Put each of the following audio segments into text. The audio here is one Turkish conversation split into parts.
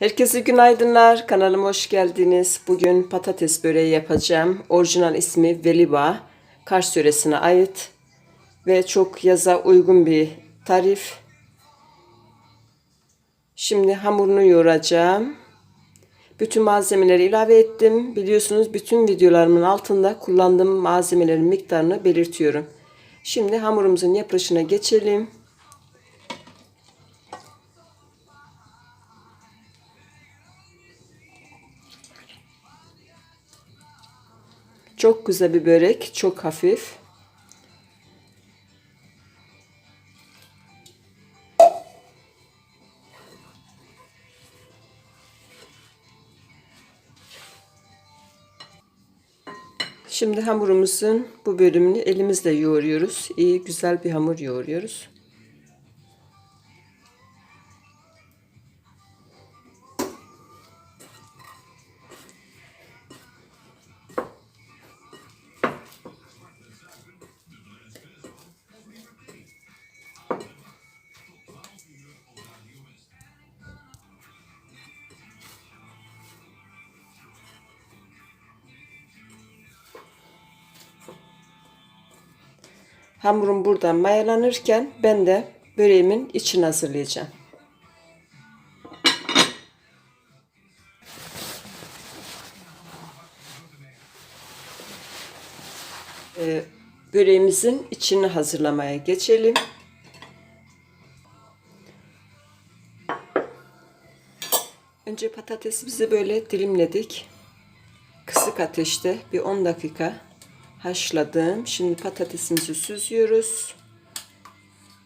Herkese günaydınlar. Kanalıma hoş geldiniz. Bugün patates böreği yapacağım. Orijinal ismi Veliba. Kars yöresine ait ve çok yaza uygun bir tarif. Şimdi hamurunu yoğuracağım. Bütün malzemeleri ilave ettim. Biliyorsunuz bütün videolarımın altında kullandığım malzemelerin miktarını belirtiyorum. Şimdi hamurumuzun yapılışına geçelim. Çok güzel bir börek, çok hafif. Şimdi hamurumuzun bu bölümünü elimizle yoğuruyoruz. İyi güzel bir hamur yoğuruyoruz. Hamurum buradan mayalanırken ben de böreğimin içini hazırlayacağım. Ee, böreğimizin içini hazırlamaya geçelim. Önce patatesimizi böyle dilimledik. Kısık ateşte bir 10 dakika haşladım. Şimdi patatesimizi süzüyoruz.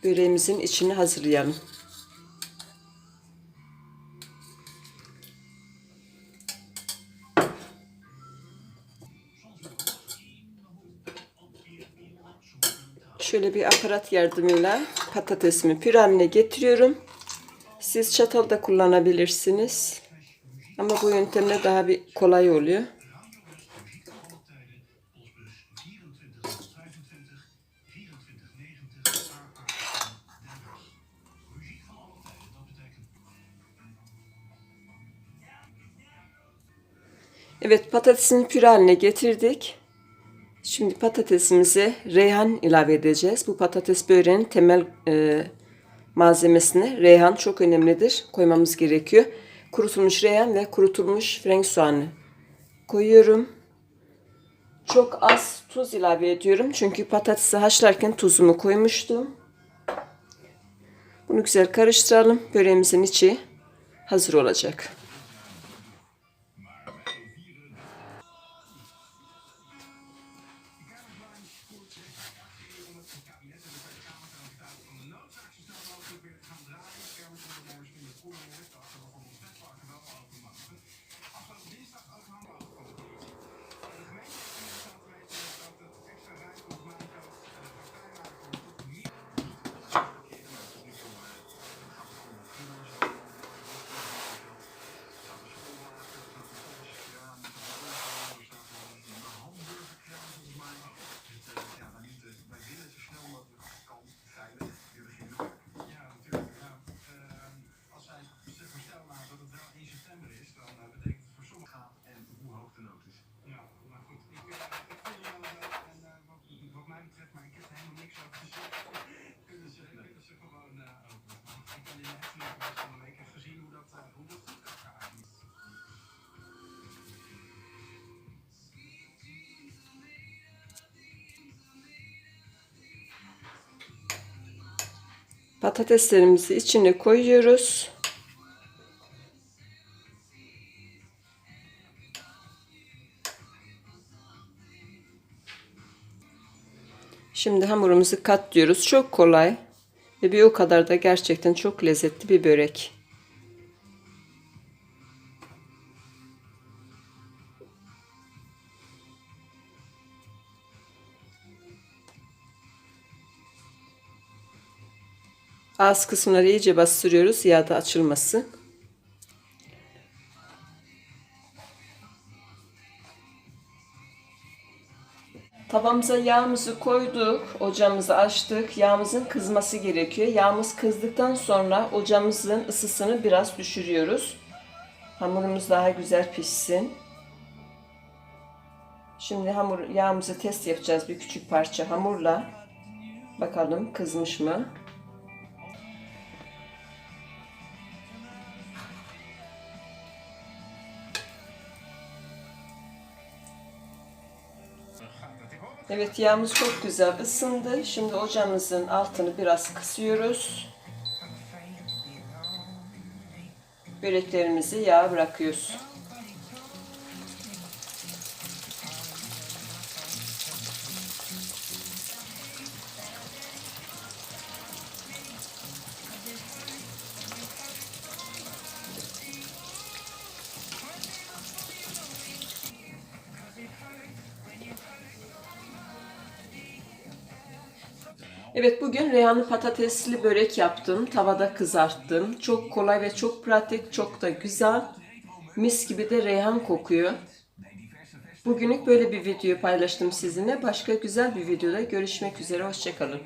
Böreğimizin içini hazırlayalım. Şöyle bir aparat yardımıyla patatesimi püre haline getiriyorum. Siz çatal da kullanabilirsiniz. Ama bu yöntemle daha bir kolay oluyor. Evet patatesini püre haline getirdik. Şimdi patatesimize reyhan ilave edeceğiz. Bu patates böreğinin temel e, malzemesine reyhan çok önemlidir. Koymamız gerekiyor. Kurutulmuş reyhan ve kurutulmuş frenk soğanı koyuyorum. Çok az tuz ilave ediyorum. Çünkü patatesi haşlarken tuzumu koymuştum. Bunu güzel karıştıralım. Böreğimizin içi hazır olacak. Patateslerimizi içine koyuyoruz. Şimdi hamurumuzu katlıyoruz. Çok kolay ve bir o kadar da gerçekten çok lezzetli bir börek. Ağız kısımları iyice bastırıyoruz yağda açılması. Tavamıza yağımızı koyduk. Ocağımızı açtık. Yağımızın kızması gerekiyor. Yağımız kızdıktan sonra ocağımızın ısısını biraz düşürüyoruz. Hamurumuz daha güzel pişsin. Şimdi hamur yağımızı test yapacağız bir küçük parça hamurla. Bakalım kızmış mı? Evet yağımız çok güzel ısındı. Şimdi ocağımızın altını biraz kısıyoruz. Böreklerimizi yağa bırakıyoruz. Evet bugün reyhanlı patatesli börek yaptım. Tavada kızarttım. Çok kolay ve çok pratik, çok da güzel. Mis gibi de reyhan kokuyor. Bugünlük böyle bir video paylaştım sizinle. Başka güzel bir videoda görüşmek üzere. Hoşçakalın.